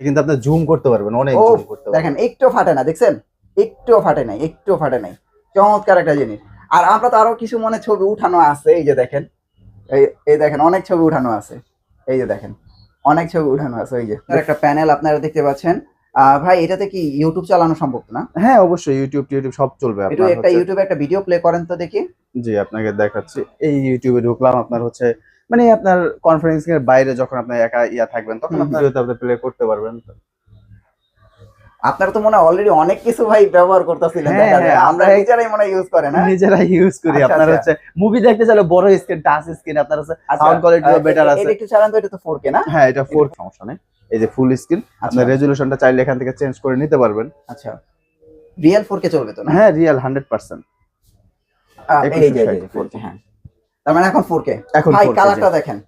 কিন্তু আপনি জুম করতে পারবেন অনেক জুম করতে পারবেন। দেখেন একটু ফাটে না দেখছেন? একটুও ফাটে নাই একটুও ফাটে নাই। চমৎকার একটা জিনিস। আর আমরা তো আরও কিছু মনে ছবি উঠানো আছে এই যে দেখেন। এই এই দেখেন অনেক ছবি উঠানো আছে। এই যে দেখেন অনেক ছবি উঠানো আছে এই যে। একটা প্যানেল আপনারা দেখতে পাচ্ছেন। আহ, ভাই এটাতে কি ইউটিউব চালানো সম্ভব না? হ্যাঁ অবশ্যই ইউটিউব টিউটিউব সব চলবে আপনার একটা ইউটিউবে একটা ভিডিও প্লে করেন তো দেখি। জি আপনাকে দেখাচ্ছি। এই ইউটিউবে ঢুকলাম আপনার হচ্ছে মানে আপনার কনফারেন্সিং এর বাইরে যখন আপনি একা ইয়া থাকবেন তখন আপনার আপনি প্লে করতে পারবেন। আপনারা তো মনে হয় অলরেডি অনেক কিছু ভাই ব্যবহার করতেছিলেন হ্যাঁ। হ্যাঁ, আমরা নিজেরাই মনে ইউজ করেন হ্যাঁ? নিজেরা ইউজ করি আচ্ছা, আপনার আচ্ছা। হচ্ছে মুভি দেখতে চাইলে বড় স্ক্রিন টাচ স্ক্রিন আপনার হচ্ছে সাউন্ড কোয়ালিটিও আহ, বেটার আছে। এটা একটু চালান তো এটা তো 4K না? হ্যাঁ এটা ফোর সমস্যা নেই। এই যে ফুল স্ক্রিন আচ্ছা। আপনার রেজুলেশনটা চাইলে এখান থেকে চেঞ্জ করে নিতে পারবেন। আচ্ছা। রিয়েল 4K চলবে তো না? হ্যাঁ রিয়েল হান্ড্রেড পার্সেন্ট আহ, একুশশো এই যে, এই যে, ষাট 4K, হ্যাঁ। তার মানে এখন 4K এখন ভাই কালারটা দেখেন।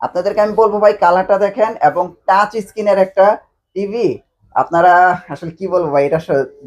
আপনাদেরকে আমি বলব ভাই কালারটা দেখেন এবং টাচ স্ক্রিনের একটা টিভি আপনারা আসলে কি বলব ভাই এটা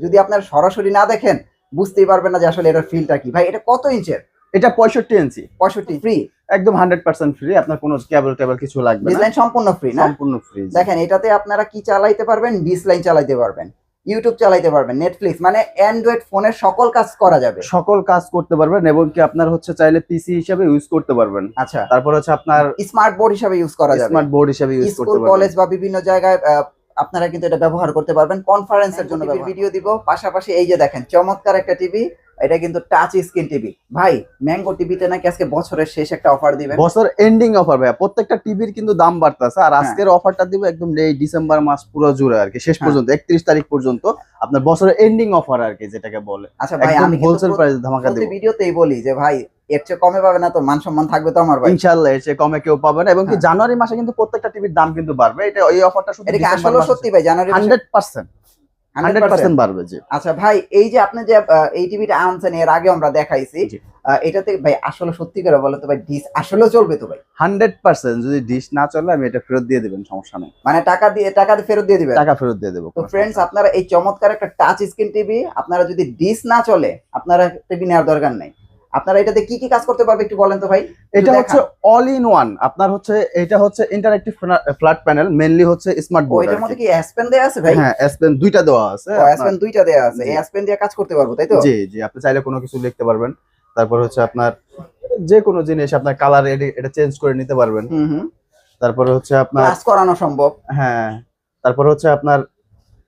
যদি আপনারা সরাসরি না দেখেন বুঝতেই পারবেন না যে আসলে এটার ফিলটা কি। ভাই এটা কত ইঞ্চের? এটা পঁয়ষট্টি ইঞ্চি। পঁয়ষট্টি। ফ্রি একদম হান্ড্রেড পার্সেন্ট ফ্রি আপনার কোনো কেবল টেবল কিছু লাগবে না। ডিসলাইন সম্পূর্ণ ফ্রি না? সম্পূর্ণ ফ্রি দেখেন এটাতে আপনারা কি চালাইতে পারবেন? ডিসলাইন চালাইতে পারবেন। ইউটিউব চালাইতে পারবেন নেটফ্লিক্স মানে অ্যান্ড্রয়েড ফোনে সকল কাজ করা যাবে। সকল কাজ করতে পারবেন এবং কি আপনার হচ্ছে চাইলে পিসি হিসেবে ইউজ করতে পারবেন। আচ্ছা। তারপর হচ্ছে আপনার স্মার্ট বোর্ড হিসেবে ইউজ করা যাবে। স্মার্ট বোর্ড হিসেবে ইউজ করতে স্কুল পারবেন। কলেজ বা বিভিন্ন জায়গায় আহ, আপনারা কিন্তু এটা ব্যবহার করতে পারবেন। কনফারেন্সের জন্য ভিডিও দিব। পাশাপাশি এই যে দেখেন চমৎকার একটা টিভি এটা কিন্তু টাচ স্ক্রিন টিভি ভাই ম্যাঙ্গো টিভিতে নাকি আজকে বছরের শেষ একটা অফার দিবেন। বছর এন্ডিং অফার ভাই প্রত্যেকটা টিভির কিন্তু দাম বাড়তেছে। আর আজকের অফারটা দিব একদম এই ডিসেম্বর মাস পুরো জুড়ে আর কি। শেষ হ্যাঁ। পর্যন্ত একত্রিশ তারিখ পর্যন্ত আপনার বছরের এন্ডিং অফার আর কি যেটাকে বলে। আচ্ছা ভাই আমি হোলসেল প্রাইস ধামাকা দেব। ভিডিওতেই বলি যে ভাই এর চেয়ে কমে পাবে না তো মান সম্মান থাকবে তো আমার ভাই। ইনশাআল্লাহ এর চেয়ে কমে কেউ পাবে না। এবং কি হ্যাঁ। জানুয়ারি মাসে কিন্তু প্রত্যেকটা টিভির দাম কিন্তু বাড়বে। এটা এই অফারটা শুধু এটা আসলে সত্যি ভাই? January hundred percent hundred percent বাড়বে জি। আচ্ছা ভাই এই যে আপনি যে এই টিভিটা আনছেন এর আগে আমরা দেখাইছি। এটাতে ভাই আসলে সত্যি করে বলো তো ভাই ডিস আসলে চলবে তো ভাই? হান্ড্রেড পার্সেন্ট যদি ডিশ না চলে আমি এটা ফেরত দিয়ে দিবেন সমস্যা নেই। মানে টাকা দিয়ে টাকা দিয়ে ফেরত দিয়ে দিবেন? টাকা ফেরত দিয়ে দেবো তো ফ্রেন্ডস আপনারা এই চমৎকার একটা টাচ স্ক্রিন টিভি আপনারা যদি ডিশ না চলে আপনারা টিভি নেওয়ার দরকার নেই। আপনারা এটাতে কি কি কাজ করতে পারবে একটু বলেন তো ভাই? এটা হচ্ছে অল ইন ওয়ান আপনার হচ্ছে এটা হচ্ছে ইন্টারঅ্যাক্টিভ ফ্ল্যাট প্যানেল মেনলি হচ্ছে স্মার্ট বোর্ড এটার মধ্যে কি এস পেন দেয়া আছে ভাই? হ্যাঁ এস পেন দুইটা দেওয়া আছে এস দুইটা দেয়া আছে। এস দিয়ে কাজ করতে পারব তাই তো? জি জি আপনি চাইলে কোনো কিছু লিখতে পারবেন। তারপর হচ্ছে আপনার যে কোনো জিনিস আপনার কালার এটা চেঞ্জ করে নিতে পারবেন। হুম হুম। তারপরে হচ্ছে আপনার ক্লাস করানো সম্ভব। হ্যাঁ তারপর হচ্ছে আপনার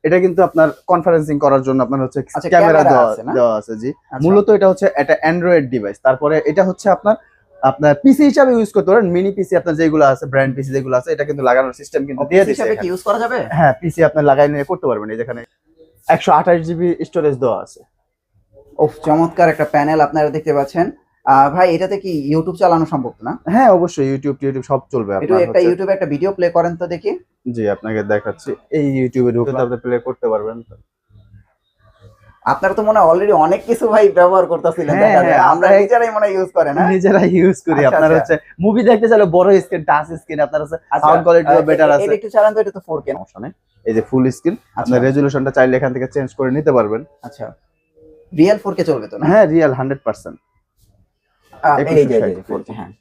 এটা কিন্তু আপনার কনফারেন্সিং করার জন্য আপনার হচ্ছে আচ্ছা, ক্যামেরা ক্যামেরা দেওয়া আছে না? দেওয়া আছে জি। আচ্ছা। মূলত এটা হচ্ছে একটা অ্যান্ড্রয়েড ডিভাইস তারপরে এটা হচ্ছে আপনার আপনার পিসি হিসাবে ইউজ করতে পারেন। মিনি পিসি আপনার যেগুলো আছে ব্র্যান্ড পিসি যেগুলো আছে এটা কিন্তু লাগানোর সিস্টেম কিন্তু দিয়ে অফিস দিচ্ছে হিসাবে কি ইউজ করা যাবে? হ্যাঁ পিসি আপনার লাগাই নিয়ে করতে পারবেন। এই যেখানে একশো আঠাশ জিবি স্টোরেজ দেওয়া আছে। ও চমৎকার একটা প্যানেল আপনারা দেখতে পাচ্ছেন। ভাই এটাতে কি ইউটিউব চালানো সম্ভব না? হ্যাঁ অবশ্যই ইউটিউব টিউটিউব সব চলবে আপনার একটা ইউটিউবে একটা ভিডিও প্লে করেন তো দেখি। জি আপনাকে দেখাচ্ছি। এই ইউটিউবে ঢুকে আপনি প্লে করতে পারবেন আপনারা তো মনে হয় অলরেডি অনেক কিছু ভাই ব্যবহার করতেছিলেন হ্যাঁ, দেখা যায়। হ্যাঁ, আমরা নিজেরাই মনে ইউজ করেন হ্যাঁ? নিজেরা ইউজ করি। আচ্ছা, আপনার আচ্ছা। হচ্ছে মুভি দেখতে চাইলে বড় স্ক্রিন টাচ স্ক্রিন আপনার হচ্ছে সাউন্ড কোয়ালিটিও বেটার আছে এটা একটু চালান তো এটা তো 4K না? সমস্যা এই যে ফুল স্ক্রিন আপনার রেজুলেশনটা চাইলে এখান থেকে চেঞ্জ করে নিতে পারবেন। আচ্ছা। রিয়েল 4K চলবে তো না? হ্যাঁ রিয়েল হান্ড্রেড পার্সেন্ট আহ, একুশশো এই যে, এই যে, ষাট। 4K, হ্যাঁ।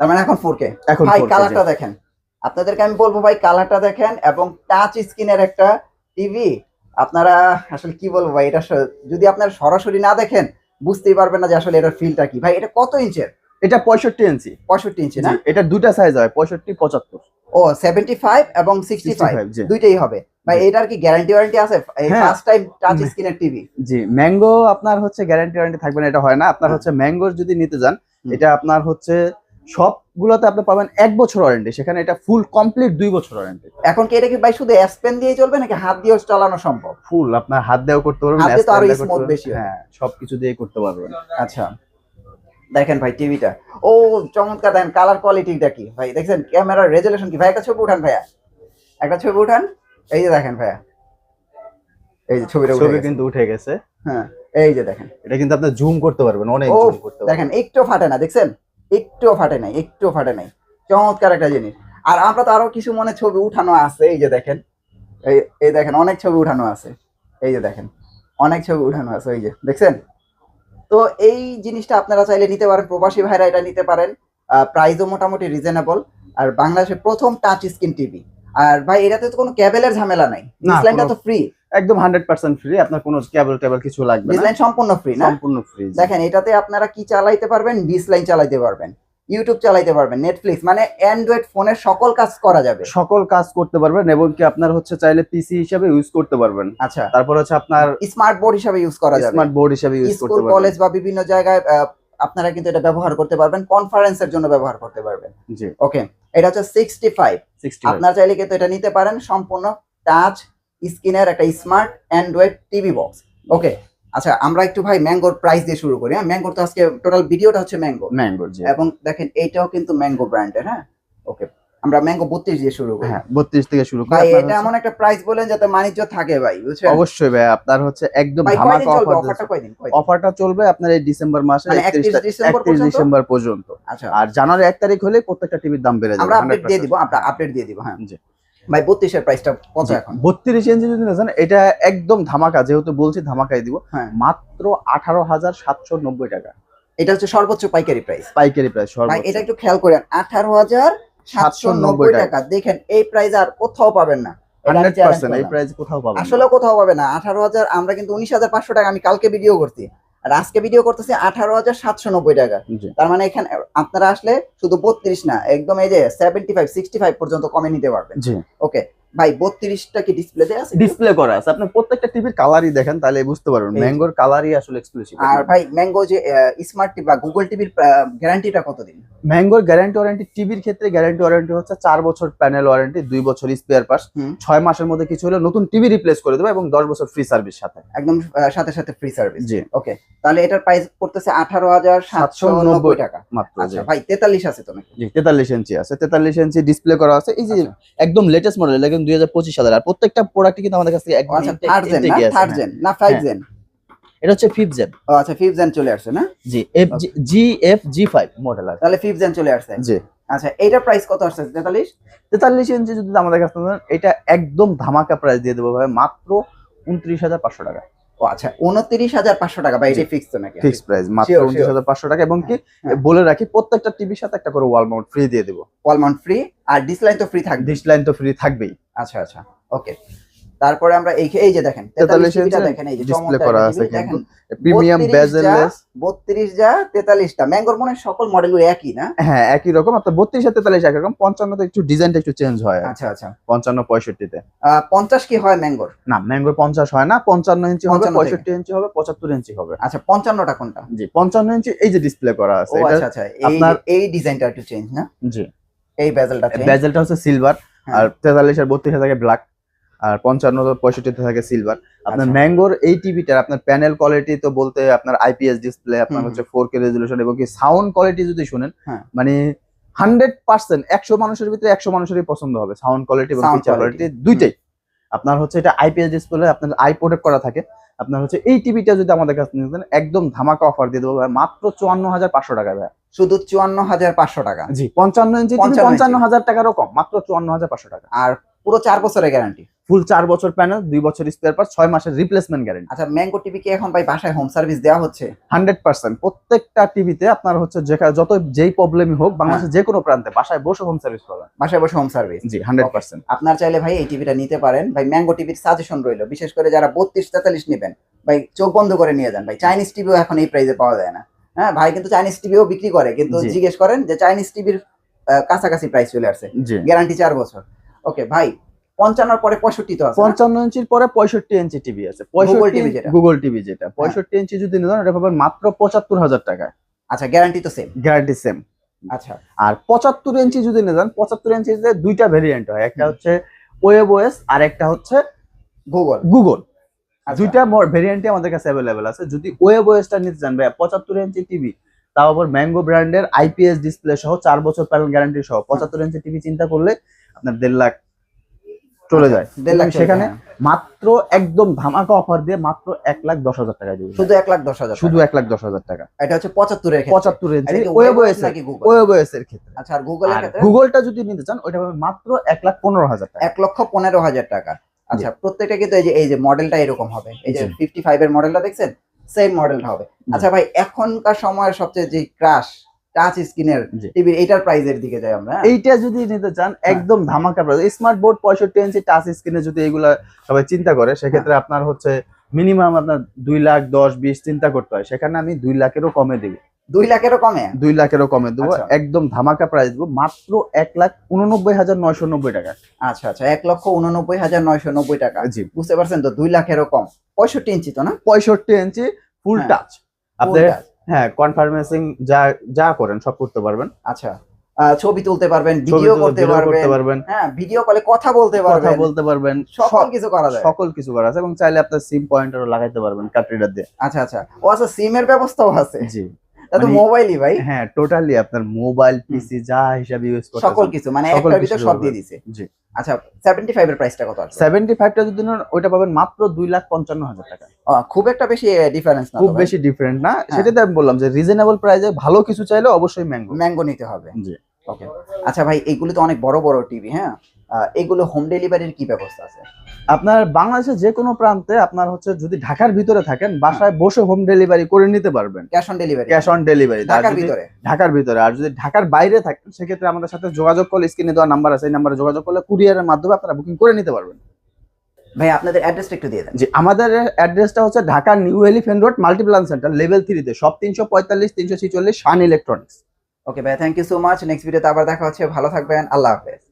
তার মানে এখন 4K এখন ভাই কালারটা দেখেন। আপনাদেরকে আমি বলব ভাই কালারটা দেখেন এবং টাচ স্ক্রিনের একটা টিভি আপনারা আসলে কি বলব ভাই এটা যদি আপনারা সরাসরি না দেখেন বুঝতেই পারবেন না যে আসলে এটার ফিলটা কি। ভাই এটা কত ইঞ্চের এটা পঁয়ষট্টি ইঞ্চি পঁয়ষট্টি ইঞ্চি না? এটা দুটা সাইজ হয় পঁয়ষট্টি পঁচাত্তর। ও সেভেন্টি ফাইভ এবং সিক্সটি 65 দুইটাই হবে। ভাই এটার কি গ্যারান্টি ওয়ারেন্টি আছে? এই। ফার্স্ট টাইম টাচ স্ক্রিনের টিভি জি ম্যাঙ্গো আপনার হচ্ছে গ্যারান্টি ওয়ারেন্টি থাকবে না এটা হয় না। আপনার। হচ্ছে ম্যাঙ্গোর যদি নিতে যান এটা আপনার হচ্ছে সবগুলোতে আপনি পাবেন এক বছর ওয়ারেন্টি সেখানে এটা ফুল কমপ্লিট দুই বছর ওয়ারেন্টি এখন কি এটা কি ভাই শুধু এস পেন দিয়ে চলবে নাকি হাত দিয়েও চালানো সম্ভব? ফুল আপনার হাত দিয়েও করতে পারবেন হাত দিয়ে তো আরও পারবেন। বেশি হ্যাঁ সবকিছু দিয়ে করতে পারবেন। আচ্ছা। দেখেন ভাই টিভিটা। ও চমৎকার দেখেন কালার কোয়ালিটিটা কি? ভাই দেখছেন ক্যামেরার রেজুলেশন কি? ভাই একটা ছবি উঠান ভাইয়া। একটা ছবি উঠান এই যে দেখেন ভাইয়া। এই যে ছবিটা ছবি কিন্তু উঠে গেছে। হ্যাঁ এই যে দেখেন। এটা কিন্তু আপনি জুম করতে পারবেন অনেক জুম করতে পারবেন। দেখেন একটুও ফাটে না দেখছেন? একটুও ফাটে নাই একটুও ফাটে নাই। চমৎকার একটা জিনিস। আর আমরা তো আরও কিছু মনে ছবি উঠানো আছে এই যে দেখেন। এই এই দেখেন অনেক ছবি উঠানো আছে। এই যে দেখেন অনেক ছবি উঠানো আছে এই যে দেখছেন? তো এই জিনিসটা আপনারা চাইলে নিতে পারেন প্রবাসী ভাইরা এটা নিতে পারেন। প্রাইসও মোটামুটি রিজনেবল আর বাংলাদেশের প্রথম টাচ স্ক্রিন টিভি আর ভাই এটাতে তো কোনো ক্যাবেলের ঝামেলা নাই। ডিসলাইনটা তো ফ্রি একদম হান্ড্রেড পার্সেন্ট ফ্রি আপনার কোনো কেবল টেবল কিছু লাগবে না। ডিসলাইন সম্পূর্ণ ফ্রি না? সম্পূর্ণ ফ্রি দেখেন এটাতে আপনারা কি চালাইতে পারবেন? ডিসলাইন চালাইতে পারবেন। ইউটিউব চালাইতে পারবেন নেটফ্লিক্স মানে অ্যান্ড্রয়েড ফোনের সকল কাজ করা যাবে। সকল কাজ করতে পারবেন এবং কি আপনার হচ্ছে চাইলে পিসি হিসাবে ইউজ করতে পারবেন। আচ্ছা। তারপর হচ্ছে আপনার স্মার্ট বোর্ড হিসাবে ইউজ করা যাবে। স্মার্ট বোর্ড হিসেবে ইউজ করতে পারবেন। কলেজ বা বিভিন্ন জায়গায় আপনারা কিন্তু এটা ব্যবহার করতে পারবেন কনফারেন্সের জন্য ব্যবহার করতে পারবেন। জি। ওকে এটা হচ্ছে সিক্সটি ফাইভ 65 আপনারা চাইলে কিন্তু এটা নিতে পারেন সম্পূর্ণ টাচ স্ক্রিনের একটা smart Android TV box okay আচ্ছা আমরা একটু ভাই ম্যাঙ্গোর প্রাইস দিয়ে শুরু করি হ্যাঁ? ম্যাঙ্গোর তো আজকে টোটাল ভিডিওটা হচ্ছে ম্যাঙ্গো। ম্যাঙ্গো জি। এবং দেখেন এইটাও কিন্তু ম্যাঙ্গো ব্র্যান্ডের হ্যাঁ? ওকে আমরা ম্যাঙ্গো বত্রিশ দিয়ে শুরু করি। হ্যাঁ 32 থেকে শুরু করে ভাই এটা এমন একটা প্রাইস বলেন যাতে বাণিজ্য থাকে ভাই বুঝছেন? অবশ্যই ভাই আপনার হচ্ছে একদম ধামাকা অফার অফারটা কয়দিন? অফারটা চলবে আপনার এই ডিসেম্বর মাসে মানে 31 31 ডিসেম্বর পর্যন্ত? আচ্ছা। আর জানুয়ারি এক তারিখ হলে প্রত্যেকটা টিভির দাম বেড়ে যাবে আমরা আপডেট দিয়ে 100% দিব আমরা আপডেট দিয়ে দিব হ্যাঁ। জি। ভাই বত্রিশের প্রাইসটা কত এখন? 32 ইঞ্চি যদি নেন এটা একদম ধামাকা যেহেতু বলছি ধামাকাই দিব। হ্যাঁ। মাত্র আঠারো হাজার সাতশো নব্বই টাকা। এটা হচ্ছে সর্বোচ্চ পাইকারি প্রাইস পাইকারি প্রাইস এটা একটু খেয়াল করেন আঠারো হাজার সাতশো নব্বই টাকা। দেখেন এই প্রাইস আর না। কোথাও পাবেন না। আসলে কোথাও পাবে না। আঠারো হাজার আমরা কিন্তু উনিশ হাজার পাঁচশো টাকা আমি কালকে ভিডিও করছি। আর আজকে ভিডিও করতেছি আঠারো হাজার সাতশো নব্বই টাকা। তার মানে এখানে আপনারা আসলে শুধু বত্রিশ না একদম এই যে সেভেন্টি ফাইভ সিক্সটি ফাইভ পর্যন্ত কমে নিতে পারবেন। ওকে ভাই বত্রিশটা কি ডিসপ্লেতে আছে? ডিসপ্লে করা আছে। আপনি প্রত্যেকটা টিভির কালারই দেখেন তাহলে বুঝতে পারবেন। ম্যাঙ্গোর কালারই আসলে এক্সক্লুসিভ আর ভাই ম্যাঙ্গো যে স্মার্ট টিভি বা গুগল টিভির গ্যারান্টিটা কতদিন? ম্যাঙ্গোর গ্যারান্টি ওয়ারেন্টি টিভির ক্ষেত্রে গ্যারান্টি ওয়ারেন্টি হচ্ছে বছর প্যানেল ওয়ারেন্টি বছর স্পেয়ার পার্টস মাসের মধ্যে কিছু হলে নতুন টিভি রিপ্লেস করে দেবে এবং দশ বছর ফ্রি সার্ভিস সাথে। একদম সাথে সাথে ফ্রি সার্ভিস জি। ওকে তাহলে এটার প্রাইস পড়তেছে আঠারো হাজার সাতশো নব্বই টাকা। মাত্র আচ্ছা ভাই তেতাল্লিশ আছে তো নাকি? জি তেতাল্লিশ ইঞ্চি আছে। তেতাল্লিশ ইঞ্চি ডিসপ্লে করা আছে। এই যে আচ্ছা। একদম লেটেস্ট মডেল দুই হাজার পঁচিশ সালের আর প্রত্যেকটা প্রোডাক্ট কিন্তু আমাদের কাছ থেকে একদম থার্ড জেন না? থার্ড হ্যাঁ। জেন না ফাইভ হ্যাঁ। জেন এটা হচ্ছে ফিফথ জেন ও আচ্ছা ফিফথ জেন চলে আসছে না? G F G F G five model আছে তাহলে ফিফথ জেন চলে আসছে? জি। আচ্ছা প্রাইস কত আসছে? তেতাল্লিশ? তেতাল্লিশ ইঞ্চি যদি আমাদের কাছে নেন, এটা একদম ধামাকা প্রাইস দিয়ে দেবো ভাই মাত্র উনত্রিশ হাজার পাঁচশো টাকা। ও আচ্ছা উনত্রিশ হাজার পাঁচশো টাকা ভাই এটা ফিক্স তো নাকি? ফিক্স প্রাইস মাত্র Sure, উনত্রিশ sure. হাজার পাঁচশো টাকা এবং কি হ্যাঁ। বলে রাখি প্রত্যেকটা টিভির সাথে একটা করে ওয়াল মাউন্ট ফ্রি দিয়ে দেবো। ওয়ালমাউন্ট ফ্রি আর ডিসলাইন তো ফ্রি থাকবে ডিশ লাইন তো ফ্রি থাকবেই। আচ্ছা আচ্ছা ওকে তারপরে আমরা এই এই যে দেখেন 43 তেতাল্লিশ টিভিটা ইঞ্চি দেখেন এই যে চমৎকার করা আছে দেখেন প্রিমিয়াম 32 বেজেললেস বত্রিশ যা তেতাল্লিশটা ম্যাঙ্গোর মনে সকল মডেলগুলো একই না? হ্যাঁ একই রকম আপনার বত্রিশ আর তেতাল্লিশ একই রকম পঞ্চান্নতে একটু ডিজাইনটা একটু চেঞ্জ হয় আচ্ছা আচ্ছা। পঞ্চান্ন পঁয়ষট্টিতে। আহ, পঞ্চাশ কি হয় ম্যাঙ্গোর? না ম্যাঙ্গোর পঞ্চাশ হয় না পঞ্চান্ন ইঞ্চি হবে 55 থেকে। পঁয়ষট্টি ইঞ্চি হবে পঁচাত্তর ইঞ্চি হবে। আচ্ছা পঞ্চান্নটা কোনটা? জি পঞ্চান্ন ইঞ্চি এই যে ডিসপ্লে করা আছে এটা আচ্ছা আচ্ছা এই এই ডিজাইনটা একটু চেঞ্জ না? জি। এই বেজেলটা বেজেলটা হচ্ছে সিলভার হ্যাঁ। আর তেতাল্লিশ আর বত্রিশে থাকে ব্ল্যাক আর পঞ্চান্ন পঁয়ষট্টিতে থাকে সিলভার আপনার আচ্ছা। ম্যাঙ্গোর এই টিভিটার আপনার প্যানেল কোয়ালিটি তো বলতে আপনার আইপিএস ডিসপ্লে আপনার হচ্ছে ফোর কে রেজলিউশন এবং কি সাউন্ড কোয়ালিটি যদি শুনেন হ্যাঁ। মানে হান্ড্রেড পার্সেন্ট একশো মানুষের ভিতরে একশো মানুষেরই পছন্দ হবে সাউন্ড কোয়ালিটি এবং ফিচার কোয়ালিটি দুইটাই। আপনার হচ্ছে এটা আইপিএস ডিসপ্লে আপনার আই প্রোটেক্ট করা থাকে। আপনার হচ্ছে এই টিভিটা যদি আমাদের কাছে নিতে চান, একদম ধামাকা অফার দিয়ে দেবো মাত্র চুয়ান্ন হাজার পাঁচশো টাকা ভাই। শুধু চুয়ান্ন হাজার পাঁচশো টাকা। জি পঞ্চান্ন ইঞ্চি পঞ্চান্ন হাজার টাকারও কম মাত্র চুয়ান্ন হাজার পাঁচশো টাকা। আর পুরো চার বছরের গ্যারান্টি ফুল চার বছর প্যানেল দুই বছর স্পেয়ার পার্ট ছয় মাসের রিপ্লেসমেন্ট গ্যারেন্টি আচ্ছা ম্যাঙ্গো টিভি কি এখন ভাই বাসায় হোম সার্ভিস দেওয়া হচ্ছে? Hundred percent. প্রত্যেকটা টিভিতে আপনার হচ্ছে যেখানে যত যেই প্রবলেমই হোক বাংলাদেশের যে কোনো প্রান্তে বাসায় বসে হোম সার্ভিস পাবেন। বাসায় বসে হোম সার্ভিস জি হান্ড্রেড পার্সেন্ট। আপনার চাইলে ভাই এই টিভিটা নিতে পারেন। ভাই ম্যাঙ্গো টিভির সাজেশন রইল বিশেষ করে যারা বত্রিশ তেতাল্লিশ নেবেন। ভাই চোখ বন্ধ করে নিয়ে যান ভাই। চাইনিজ টিভিও এখন এই প্রাইসে পাওয়া যায় না। হ্যাঁ ভাই কিন্তু চাইনিজ টিভিও বিক্রি করে কিন্তু জিজ্ঞেস করেন যে চাইনিজ টিভির কাছাকাছি প্রাইস চলে আসছে গ্যারান্টি চার বছর। ওকে ভাই পঞ্চান্নর পরে পঁয়ষট্টি তো আছে পঞ্চান্ন ইঞ্চির পরে পঁয়ষট্টি ইঞ্চি টিভি আছে। পঁয়ষট্টি যেটা। গুগল টিভি যেটা। পঁয়ষট্টি ইঞ্চি যদি নেন এটা পাবেন মাত্র পঁচাত্তর হাজার টাকায়। আচ্ছা গ্যারান্টি তো সেম গ্যারান্টি সেম আচ্ছা। আর পঁচাত্তর ইঞ্চি যদি নেন পঁচাত্তর ইঞ্চিতে দুইটা ভেরিয়েন্ট হয়। একটা হচ্ছে ওয়েব ওএস আর একটা হচ্ছে গুগল গুগল। দুইটা ভেরিয়েন্টই আমাদের কাছে অ্যাভেলেবেল আছে। যদি ওয়েব ওএসটা নিতে চান ভাই পঁচাত্তর ইঞ্চি টিভি তাও আবার ম্যাঙ্গো ব্র্যান্ডের আইপিএস ডিসপ্লে সহ চার বছর প্যানেল গ্যারান্টি সহ পঁচাত্তর ইঞ্চি টিভি চিন্তা করলে আপনার দেড় লাখ চলে যায়। লাখ সেখানে মাত্র একদম ধামাকা অফার দিয়ে মাত্র এক লাখ দশ হাজার টাকা দিবে শুধু এক লাখ দশ হাজার শুধু এক লাখ দশ হাজার টাকা। এটা হচ্ছে পঁচাত্তরের ক্ষেত্রে। পঁচাত্তর এটা ইঞ্চি কি ওয়েব ওএস নাকি গুগল ওয়েব ওএস এর ক্ষেত্রে। আচ্ছা আর গুগলের ক্ষেত্রে? গুগলটা যদি নিতে চান ওইটা মাত্র এক লাখ পনেরো হাজার টাকা। এক লক্ষ পনেরো হাজার টাকা। আচ্ছা প্রত্যেকটা কিন্তু এই যে এই যে মডেলটা এরকম হবে। এই যে। ফিফটি এর মডেলটা দেখছেন? সেম মডেলটা হবে। আচ্ছা ভাই এখনকার সময়ের সবচেয়ে যে ক্রাশ টাচ স্ক্রিনের টিভি এটার প্রাইজের দিকে যাই আমরা হ্যাঁ? এইটা যদি নিতে চান একদম ধামাকা প্রাইস স্মার্ট বোর্ড পঁয়ষট্টি ইঞ্চি টাচ স্ক্রিনে যদি এগুলা সবাই চিন্তা করে সেক্ষেত্রে আপনার হচ্ছে মিনিমাম আপনার দুই লাখ দশ বিশ চিন্তা করতে হয়। সেখানে আমি দুই লাখেরও কমে দিব। দুই লাখেরও কমে? দুই লাখেরও কমে। দেবো আচ্ছা। একদম ধামাকা প্রাইস দেবো। মাত্র এক লাখ উননব্বই হাজার নয়শো নব্বই টাকা। আচ্ছা আচ্ছা। এক লক্ষ উননব্বই হাজার নয়শো নব্বই টাকা। জি। বুঝতে পারছেন তো? দুই লাখেরও কম। পঁয়ষট্টি ইঞ্চি তো না? পঁয়ষট্টি ইঞ্চি ফুল হ্যাঁ। টাচ আপনি হ্যাঁ কনফার্মেশন যা যা করেন সব করতে পারবেন। আচ্ছা। ছবি তুলতে পারবেন ভিডিও করতে পারবেন। হ্যাঁ ভিডিও কলে কথা বলতে কথা পারবেন। বলতে পারবেন। সকল কিছু করা যায়। সকল কিছু করা আছে এবং চাইলে আপনার সিম পয়েন্টারও লাগাইতে পারবেন রিডার দিয়ে। আচ্ছা আচ্ছা। ও আচ্ছা সিমের ব্যবস্থাও আছে। জি। তা তো মানে- মোবাইলই ভাই। হ্যাঁ টোটালি আপনার মোবাইল পিসি যা হিসাবে ইউজ করতে সকল কিছু মানে একটার ভিতর সব দিয়ে দিছে। জি। আচ্ছা এর প্রাইসটা কত আছে সেভেন্টি ফাইভটা যদি নেন পাবেন মাত্র লাখ পঞ্চান্ন হাজার টাকা। খুব একটা বেশি ডিফারেন্স না খুব বেশি ডিফারেন্ট না হ্যাঁ। সেটাতে আমি বললাম যে রিজনেবল প্রাইসে ভালো কিছু চাইলে অবশ্যই ম্যাঙ্গো ম্যাঙ্গো নিতে হবে। জি। ওকে আচ্ছা ভাই এগুলো তো অনেক বড় বড় টিভি হ্যাঁ? এগুলো হোম ডেলিভারির কি ব্যবস্থা আছে? আপনার বাংলাদেশের যে কোনো প্রান্তে আপনার হচ্ছে যদি ঢাকার ভিতরে থাকেন বাসায় বসে হোম ডেলিভারি করে নিতে পারবেন। Cash on delivery cash on delivery ঢাকার ভিতরে। ঢাকার ভিতরে। আর যদি ঢাকার বাইরে থাকেন সেক্ষেত্রে আমাদের সাথে যোগাযোগ করলে স্ক্রিনে দেওয়া নাম্বার আছে এই নাম্বারে যোগাযোগ করলে কুরিয়ারের মাধ্যমে আপনারা বুকিং করে নিতে পারবেন। ভাই আপনাদের অ্যাড্রেসটা একটু দিয়ে দেন। জি আমাদের অ্যাড্রেসটা হচ্ছে Dhaka new Elephant Road Multiplan centre level থ্রিতে সব তিনশো পঁয়তাল্লিশ তিনশো ছিচল্লিশ শান ইলেকট্রনিক্স ওকে ভাই thank you so much next ভিডিওতে আবার দেখা হচ্ছে। ভালো থাকবেন। আল্লাহ হাফেজ।